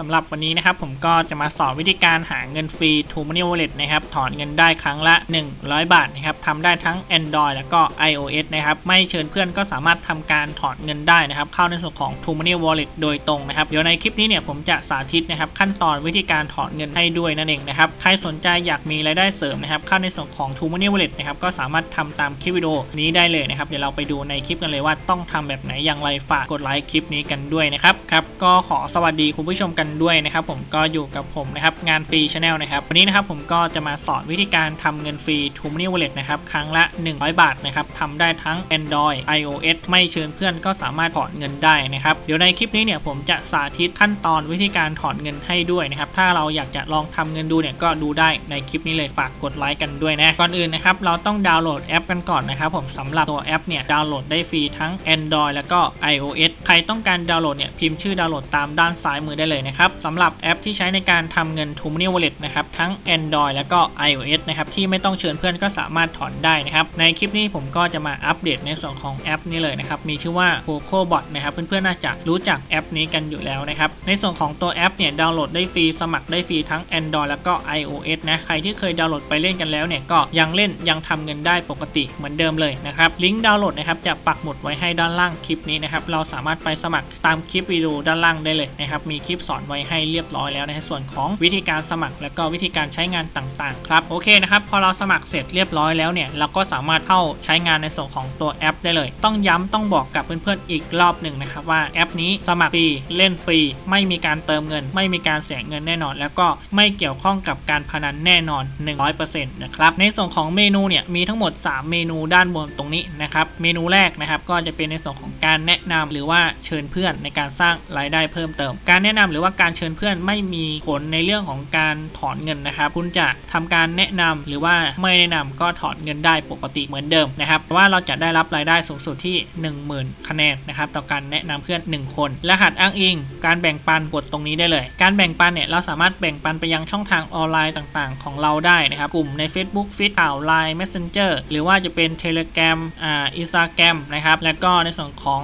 สำหรับวันนี้นะครับผมก็จะมาสอนวิธีการหาเงินฟรี t o Money Wallet นะครับถอนเงินได้ครั้งละ 100 บาทนะครับทำได้ทั้ง Android แล้วก็ iOS นะครับไม่เชิญเพื่อนก็สามารถทำการถอนเงินได้นะครับเข้าในส่วนของ t o Money Wallet โดยตรงนะครับเดี๋ยวในคลิปนี้เนี่ยผมจะสาธิตนะครับขั้นตอนวิธีการถอนเงินให้ด้วยนั่นเองนะครับใครสนใจอยากมีรายได้เสริมนะครับเข้าในส่วนของ t o Money Wallet นะครับก็สามารถทำตามคลิปวิดีโอนี้ได้เลยนะครับเดี๋ยวเราไปดูในคลิปกันเลยว่าต้องทำแบบไหนอย่างไรฝากกดไลค์คลิปนี้กันด้วยนะครับครับก็ขอสวัสดีคุณผู้ชมกันด้วยนะครับผมก็อยู่กับผมนะครับงานฟรีชาแนลนะครับวันนี้นะครับผมก็จะมาสอนวิธีการทำเงินฟรี t o Money Wallet นะครับครั้งละ 100 บาทนะครับทำได้ทั้ง Android iOS ไม่เชิญเพื่อนก็สามารถถอนเงินได้นะครับเดี๋ยวในคลิปนี้เนี่ยผมจะสาธิตขั้นตอนวิธีการถอนเงินให้ด้วยนะครับถ้าเราอยากจะลองทำเงินดูเนี่ยก็ดูได้ในคลิปนี้เลยฝากกดไลค์กันด้วยนะก่อนอื่นนะครับเราต้องดาวน์โหลดแอปกันก่อนนะครับผมสำหรับตัวแอปเนี่ยดาวน์โหลดได้ฟรีทั้ง Android แล้วก็ iOS ใครต้องการดาวน์โหลดเนี่ยพิมพ์ชื่อดาวน์โหลดตามด้านซ้ายมือได้เลยนะครับสำหรับแอปที่ใช้ในการทำเงิน t o Money Wallet นะครับทั้ง Android แล้วก็ iOS นะครับที่ไม่ต้องเชิญเพื่อนก็สามารถถอนได้นะครับในคลิปนี้ผมก็จะมาอัปเดตในส่วนของแอปนี้เลยนะครับมีชื่อว่า Coco Bot นะครับเพื่อนๆน่าจะรู้จักแอปนี้กันอยู่แล้วนะครับในส่วนของตัวแอปเนี่ยดาวน์โหลดได้ฟรีสมัครได้ฟรีทั้ง Android แล้วก็ iOS นะใครที่เคยดาวน์โหลดไปเล่นกันแล้วเนี่ยก็ยังเล่นยังทำเงินได้ปกติเหมือนเดิมเลยนะครับลิงก์ดาวน์โหลดนะครับจะปักหมุดไว้ให้ด้านล่างคลิปนี้นะครับเราสามารถไปสมัครตามคลิปวิดีโอด้านล่างได้เลยนะครับมีคลิปสอนไว้ให้เรียบร้อยแล้วในส่วนของวิธีการสมัครแล้วก็วิธีการใช้งานต่างๆครับโอเคนะครับพอเราสมัครเสร็จเรียบร้อยแล้วเนี่ยเราก็สามารถเข้าใช้งานในส่วนของตัวแอปได้เลย ต้องย้ำต้องบอกกับเพื่อนๆอีกรอบหนึ่งนะครับว่าแอปนี้สมัครฟรีเล่นฟรี ไม่มีการเติมเงิน ไม่มีการเสียเงินแน่นอน แล้วก็ไม่เกี่ยวข้องกับการพนันแน่นอน 100%นะครับในส่วนของเมนูเนี่ยมีทั้งหมด 3 เมนูด้านบนตรงนี้นะครับเมนูแรกนะครับก็จะเป็นในส่วนของการแนะนำหรือว่าเชิญเพื่อนในการสร้างรายได้เพิ่มเติม การแนะนำหรือว่าการเชิญเพื่อนไม่มีผลในเรื่องของการถอนเงินนะครับ คุณจะทำการแนะนำหรือว่าไม่แนะนำก็ถอนเงินได้ปกติเหมือนเดิมนะครับว่าเราจะได้รับรายได้สูงสุดที่ 10,000 คะแนนนะครับต่อการแนะนำเพื่อน 1 คน รหัสอ้างอิง การแบ่งปันกดตรงนี้ได้เลย การแบ่งปันเนี่ยเราสามารถแบ่งปันไปยังช่องทางออนไลน์ต่างๆ ของเราได้นะครับกลุ่มใน Facebook ฟีดข่าว Line Messenger หรือว่าจะเป็น Telegram อ่า Instagram นะครับแล้วก็ในส่วนของ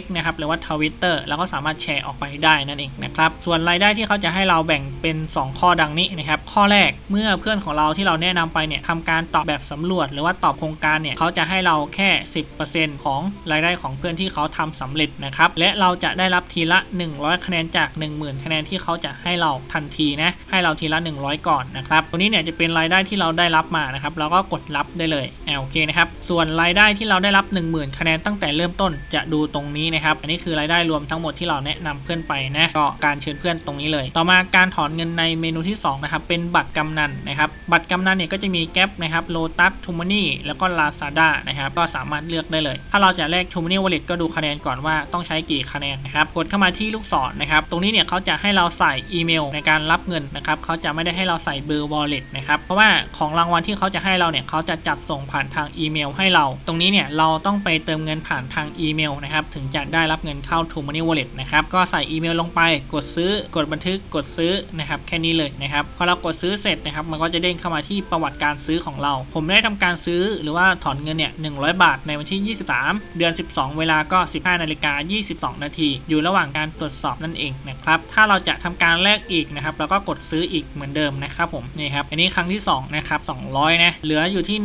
X นะครับหรือว่า Twitter แล้วก็สามารถแชร์ออกไปได้นั่นเองนะครับส่วนรายได้ที่เขาจะให้เราแบ่งเป็น 2 ข้อดังนี้นะครับข้อแรกเมื่อเพื่อนของเราที่เราแนะนำไปเนี่ยทำการตอบแบบสำรวจ หรือว่าตอบโครงการเนี่ยเขาจะให้เราแค่ 10%ของรายได้ของเพื่อนที่เขาทำสำเร็จนะครับและเราจะได้รับทีละ 100 คะแนนจาก 10,000 คะแนนที่เขาจะให้เราทันทีนะให้เราทีละ 100 ก่อนนะครับตัวนี้เนี่ยจะเป็นรายได้ที่เราได้รับมานะครับเราก็กดรับได้เลยอ่าโอเคนะครับส่วนรายได้ที่เราได้รับ 10,000 คะแนนตั้งแต่เริ่มต้นจะดูตรงนี้นะครับอันนี้คือรายได้รวมทั้งหมดที่เราแนะนำเพื่อนไปนะก็การเชิญเพื่อนตรงนี้เลย ต่อมาการถอนเงินในเมนูที่2นะครับเป็นบัตรกำนันนะครับบัตรกำนันเนี่ยก็จะมีแก๊ปนะครับโลตัสทูมานี่แล้วก็ Lazada นะครับก็สามารถเลือกได้เลย ถ้าเราจะแลกทูมานี่วอลเล็ตก็ดูคะแนนก่อนว่าต้องใช้กี่คะแนนนะครับกดเข้ามาที่ลูกศรนะครับตรงนี้เนี่ยเขาจะให้เราใส่อีเมลในการรับเงินนะครับเขาจะไม่ได้ให้เราใส่เบอร์วอลเล็ตนะครับเพราะว่าของรางวัลที่เขาจะให้เราเนี่ยเขาจะจัดส่งผ่านทางอีเมลให้เรา ตรงนี้เนี่ยเราต้องไปเติมเงินผ่านทางอีเมลนะครับถึงจะได้รับเงินเข้า t ูมานี่วอลเล็ตนะครับก็ใส่อีเมลลงไปกดซื้อกดบันทึกกดซื้อนะครับแค่นี้เลยนะครับพอเรากดซื้อเสร็จนะครับมันก็จะเด้งเข้ามาที่ประวัติการซื้อของเรา ผมได้ทำการซื้อหรือว่าถอนเงินเนี่ย100 บาทในวันที่ 23 เดือน 12 เวลาก็ 15นาฬิกา22 นาที อยู่ระหว่างการตรวจสอบนั่นเองนะครับถ้าเราจะทำการแลกอีกนะครับเราก็กดซื้ออีกเหมือนเดิมนะครับผมนี่ครับอันนี้ครั้งที่2นะครับ200นะเหลืออยู่ที่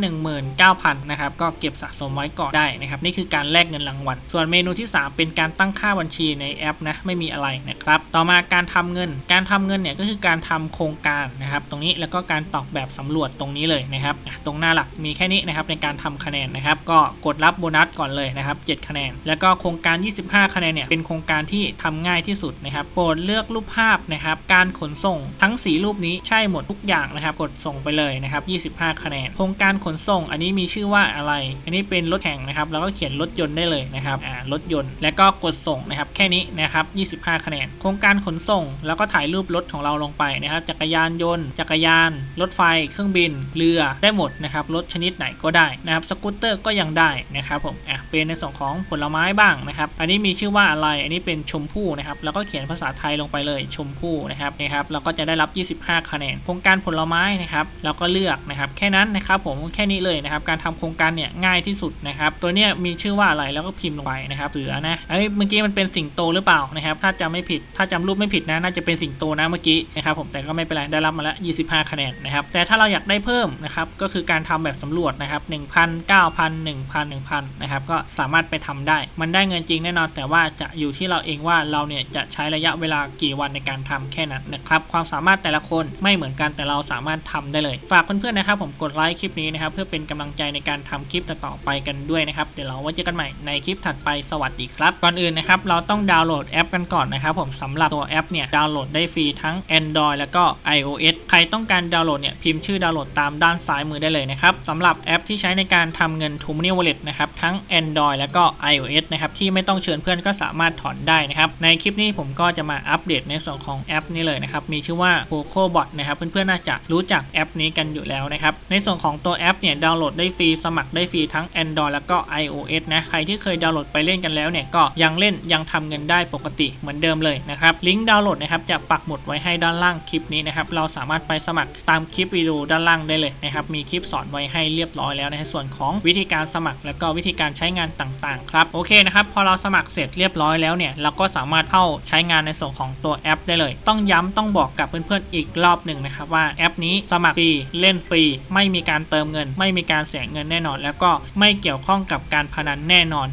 19,000นะครับก็เก็บสะสมไว้ก่อนได้นะครับนี่คือการแลกเงินรางวัลส่วนเมนูที่ 3 เป็นการตั้งค่าบัญชีในแอปนะไม่มีอะไรนะครับต่อมาการการทำเงิน การทำเงินเนี่ยก็คือการทำโครงการนะครับ ตรงนี้แล้วก็การตอบแบบสำรวจตรงนี้เลยนะครับ ตรงหน้าหลักมีแค่นี้นะครับในการทำคะแนนนะครับ ก็กดรับโบนัสก่อนเลยนะครับ7คะแนน แล้วก็โครงการ 25 คะแนนเนี่ยเป็นโครงการที่ทำง่ายที่สุดนะครับ โปรดเลือกรูปภาพนะครับ การขนส่งทั้ง 4 รูปนี้ใช่หมดทุกอย่างนะครับ กดส่งไปเลยนะครับ 25 คะแนน โครงการขนส่ง อันนี้มีชื่อว่าอะไร อันนี้เป็นรถแข่งนะครับ แล้วก็เขียนรถยนต์ได้เลยนะครับ อ่า รถยนต์ แล้วก็กดส่งนะครับ แค่นี้นะครับ 25 คะแนน โครงการขนส่ง แล้วก็ถ่ายรูปรถของเราลงไปนะครับ จักรยานยนต์ จักรยาน รถไฟ เครื่องบิน เรือ ได้หมดนะครับ รถชนิดไหนก็ได้นะครับ สกูตเตอร์ก็ยังได้นะครับผม อะ เป็นในส่วนของผลไม้บ้างนะครับ อันนี้มีชื่อว่าอะไร อันนี้เป็นชมพู่นะครับ แล้วก็เขียนภาษาไทยลงไปเลยชมพู่นะครับ นะครับ เราก็จะได้รับ 25 คะแนน โครงการผลไม้นะครับเราก็เลือกนะครับ แค่นั้นนะครับผม แค่นี้เลยนะครับ การทำโครงการเนี่ยง่ายที่สุดนะครับ ตัวเนี้ยมีชื่อว่าอะไร แล้วก็พิมพ์ลงไปนะครับ เสือนะ เอ้ย เมื่อกี้มันเป็นสิงโตหรือเปล่านะครับ ถ้าจำไม่ผิด ถ้าจำรูปไม่ผิดนะน่าจะเป็นสิงโตนะเมื่อกี้นะครับผมแต่ก็ไม่เป็นไรได้รับมาล้ว25 คะแนนนะครับแต่ถ้าเราอยากได้เพิ่มนะครับก็คือการทำแบบสำรวจนะครับ1,000 9,000 1,000 1,000นะครับก็สามารถไปทำได้ มันได้เงินจริงแน่นอน แต่ว่าจะอยู่ที่เราเองว่าเราเนี่ยจะใช้ระยะเวลากี่วันในการทำแค่นั้นนะครับความสามารถแต่ละคนไม่เหมือนกันแต่เราสามารถทำได้เลยฝากเพื่อนๆนะครับผมกดไลค์คลิปนี้นะครับเพื่อเป็นกำลังใจในการทำคลิปต่อไปกันด้วยนะครับเดี๋ยวเราไว้เจอกันใหม่ในคลิปถัดไปสวัสดีครับก่อนอื่นนะครับเราต้องดาวน์โหลดแอปกันก่อนนะครับผมสำหรับตัวแอปอปเนี่ยดาวน์โหลดได้ฟรีทั้ง Android แล้วก็ iOS ใครต้องการดาวน์โหลดเนี่ยพิมพ์ชื่อดาวน์โหลดตามด้านซ้ายมือได้เลยนะครับสำหรับแอปที่ใช้ในการทำเงิน t o m o n e y Wallet นะครับทั้ง Android แล้วก็ iOS นะครับที่ไม่ต้องเชิญเพื่อนก็สามารถถอนได้นะครับในคลิปนี้ผมก็จะมาอัปเดตในส่วนของแอปนี้เลยนะครับมีชื่อว่า Coco Bot นะครับเพื่อนๆน่าจะรู้จักแอปนี้กันอยู่แล้วนะครับในส่วนของตัวแอปเนี่ยดาวน์โหลดได้ฟรีสมัครได้ฟรีทั้ง Android แล้วก็ iOS นะใครที่เคยดาวน์โหลดไปเล่นกันแล้วเนี่ยก็ยังเล่นยังทำเงินได้ปกติเหมือนเดิมเลยนะครับลิงก์ดาวน์โหลดนะครับจะปักหมุดไว้ให้ด้านล่างคลิปนี้นะครับเราสามารถไปสมัครตามคลิปวิดีโอด้านล่างได้เลยนะครับมีคลิปสอนไว้ให้เรียบร้อยแล้วในส่วนของวิธีการสมัคร แล้วก็วิธีการใช้งานต่างๆครับโอเคนะครับพอเราสมัครเสร็จเรียบร้อยแล้วเนี่ยเราก็สามารถเข้าใช้งานในส่วนของตัวแอปได้เลย ต้องย้ำต้องบอกกับเพื่อนๆอีกรอบหนึ่งนะครับว่าแอปนี้สมัครฟรีเล่นฟรี ไม่มีการเติมเงิน ไม่มีการเสียเงินแน่นอน แล้วก็ไม่เกี่ยวข้องกับการพนันแน่นอน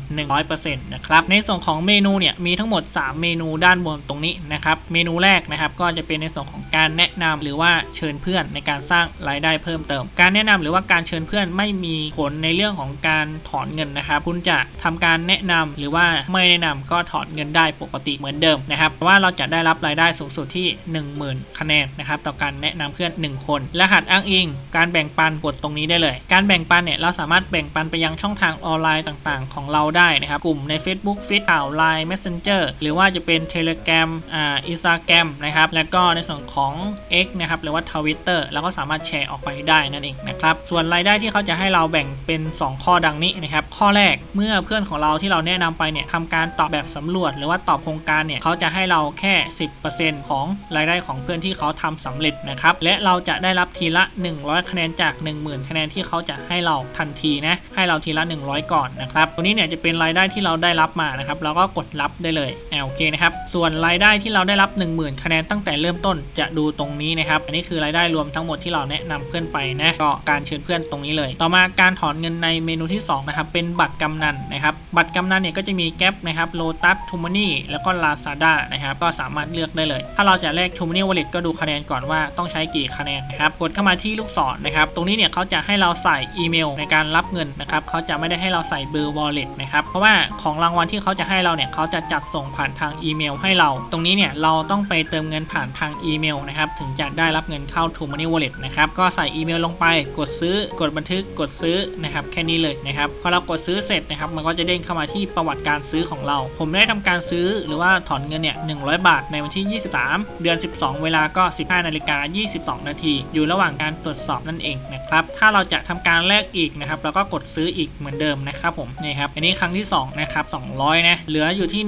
100%นะครับในส่วนของเมนูเนี่ยมีทั้งหมด 3 เมนูด้านบนตรงนี้นะครับเมนูแรกนะครับก็จะเป็นในส่วนของการแนะนำหรือว่าเชิญเพื่อนในการสร้างรายได้เพิ่มเติม การแนะนำหรือว่าการเชิญเพื่อนไม่มีผลในเรื่องของการถอนเงินนะครับ คุณจะทำการแนะนำหรือว่าไม่แนะนำก็ถอนเงินได้ปกติเหมือนเดิมนะครับว่าเราจะได้รับรายได้สูงสุดที่ 10,000 คะแนนนะครับต่อการแนะนำเพื่อน 1 คน รหัสอ้างอิง การแบ่งปันกดตรงนี้ได้เลย การแบ่งปันเนี่ยเราสามารถแบ่งปันไปยังช่องทางออนไลน์ต่างๆ ของเราได้นะครับกลุ่มใน Facebook ฟีดข่าว Line Messenger หรือว่าจะเป็น Telegram อ่า Instagram นะครับ แล้วก็ในส่วนของ X นะครับหรือว่า Twitter เราก็สามารถแชร์ออกไปได้นั่นเองนะครับ ส่วนรายได้ที่เขาจะให้เราแบ่งเป็น 2 ข้อดังนี้นะครับ ข้อแรกเมื่อเพื่อนของเราที่เราแนะนำไปเนี่ยทำการตอบแบบสำรวจ หรือว่าตอบโครงการเนี่ยเขาจะให้เราแค่ 10%ของรายได้ของเพื่อนที่เขาทำสำเร็จนะครับ และเราจะได้รับทีละ 100 คะแนนจาก 10,000 คะแนนที่เขาจะให้เราทันทีนะให้เราทีละ 100 ก่อนนะครับตัวนี้เนี่ยจะเป็นรายได้ที่เราได้รับมานะครับเราก็กดรับได้เลยอ่าโอเคนะครับส่วนรายได้ที่เราราได้รับ 10,000 คะแนนตั้งแต่เริ่มต้นจะดูตรงนี้นะครับ อันนี้คือรายได้รวมทั้งหมดที่เราแนะนำเพื่อนไปนะก็การเชิญเพื่อนตรงนี้เลย ต่อมาการถอนเงินในเมนูที่2นะครับเป็นบัตรกำนันนะครับบัตรกำนันเนี่ยก็จะมีแก๊ปนะครับโลตัสทูมานี่แล้วก็ลาซาด้านะครับก็สามารถเลือกได้เลย ถ้าเราจะแลกทูมานี่วอลเล็ตก็ดูคะแนนก่อนว่าต้องใช้กี่คะแนนนะครับกดเข้ามาที่ลูกศรนะครับตรงนี้เนี่ยเขาจะให้เราใส่อีเมลในการรับเงินนะครับเขาจะไม่ได้ให้เราใส่เบอร์วอลเล็ตนะครับเพราะว่าของรางวัลที่เขาจะให้เราเนี่ยเขาจะจัดส่งผ่านทางอีเมลให้เรา ตรงนี้เนี่ยเราต้องไปเติมเงินผ่านทางอีเมลนะครับถึงจะได้รับเงินเข้า t ูมานี่วอลเล็ตนะครับก็ใส่อีเมลลงไปกดซื้อกดบันทึกกดซื้อนะครับแค่นี้เลยนะครับพอเรากดซื้อเสร็จนะครับมันก็จะเด้งเข้ามาที่ประวัติการซื้อของเรา ผมได้ทำการซื้อหรือว่าถอนเงินเนี่ย100 บาทในวันที่ 23 เดือน 12 เวลาก็ 15นาฬิกา22 นาที อยู่ระหว่างการตรวจสอบนั่นเองนะครับถ้าเราจะทำการแลกอีกนะครับเราก็กดซื้ออีกเหมือนเดิมนะครับผมนี่ครับอันนี้ครั้งที่2นะครับ200นะเหลืออยู่ที่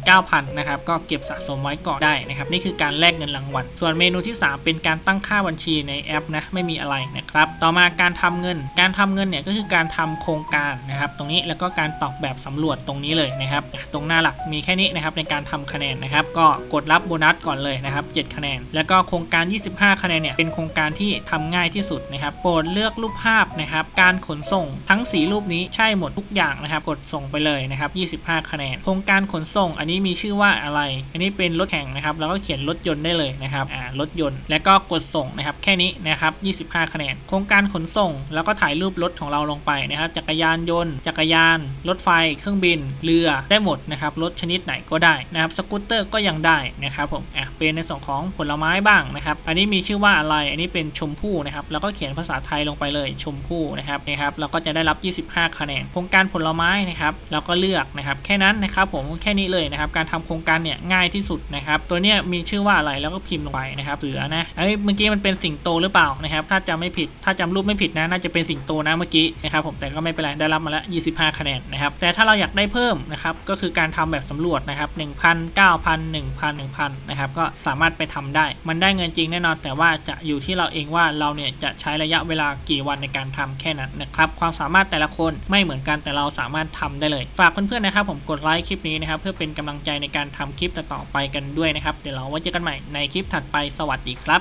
19,000นะครับก็เก็บสะสมไว้ก่อนได้นะครับนี่คือการแลกเงินรางวัล ส่วนเมนูที่ 3 เป็นการตั้งค่าบัญชีในแอปนะไม่มีอะไรนะครับต่อมาการทำเงิน การทำเงินเนี่ยก็คือการทำโครงการนะครับตรงนี้แล้วก็การตอบแบบสำรวจตรงนี้เลยนะครับตรงหน้าหลักมีแค่นี้นะครับในการทำคะแนนนะครับก็กดรับโบนัสก่อนเลยนะครับ7คะแนน แล้วก็โครงการ 25 คะแนนเนี่ยเป็นโครงการที่ทำง่ายที่สุดนะครับโปรดเลือกรูปภาพนะครับการขนส่งทั้ง 4 รูปนี้ใช่หมดทุกอย่างนะครับกดส่งไปเลยนะครับ25 คะแนน โครงการขนส่งอันนี้มีชื่อว่าอะไร อันนี้เป็นรถแข่งนะครับแล้วก็เขียนรถยนต์ได้เลยนะครับอ่ารถยนต์ แล้วก็กดส่งนะครับแค่นี้นะครับ25 คะแนน โครงการขนส่ง แล้วก็ถ่ายรูปรถของเราลงไปนะครับ จักรยานยนต์ จักรยาน รถไฟ เครื่องบิน เรือได้หมดนะครับรถชนิดไหนก็ได้นะครับสกูตเตอร์ก็ยังได้นะครับผมอะเป็นในส่วนของผลไม้บ้างนะครับ อันนี้มีชื่อว่าอะไรอันนี้เป็นชมพู่นะครับแล้วก็เขียนภาษาไทยลงไปเลยชมพู่นะครับนะครับเราก็จะได้รับ 25 คะแนน โครงการผลไม้นะครับเราก็เลือกนะครับแค่นั้นนะครับผมแค่นี้เลยนะครับการทำโครงการเนี่ยง่ายที่สุดนะครับตัวเนี้ยมีชื่อว่าอะไรแล้วก็พิมพ์ลงไปนะครับเสือนะเอ้ยเมื่อกี้มันเป็นสิงโตหรือเปล่านะครับถ้าจำไม่ผิดถ้าจจำรูปไม่ผิดนะน่าจะเป็นสิงโตนะเมื่อกี้นะครับผมแต่ก็ไม่เป็นไรได้รับมาแล้ว25 คะแนนนะครับแต่ถ้าเราอยากได้เพิ่มนะครับก็คือการทำแบบสำรวจนะครับ1,000 9,000 1,000 1,000นะครับก็สามารถไปทำได้ มันได้เงินจริงแน่นอน แต่ว่าจะอยู่ที่เราเองว่าเราเนี่ยจะใช้ระยะเวลากี่วันในการทำแค่นั้นนะครับความสามารถแต่ละคนไม่เหมือนกันแต่เราสามารถทำได้เลย ฝากเพื่อนๆนะครับผมกดไลค์คลิปนี้นะครับเพื่อเป็นกำลังใจในการทำคลิปต่อๆไปกันด้วยนะครับ เดี๋ยวเราไว้เจอกันใหม่ในคลิปถัดไปสวัสดีครับ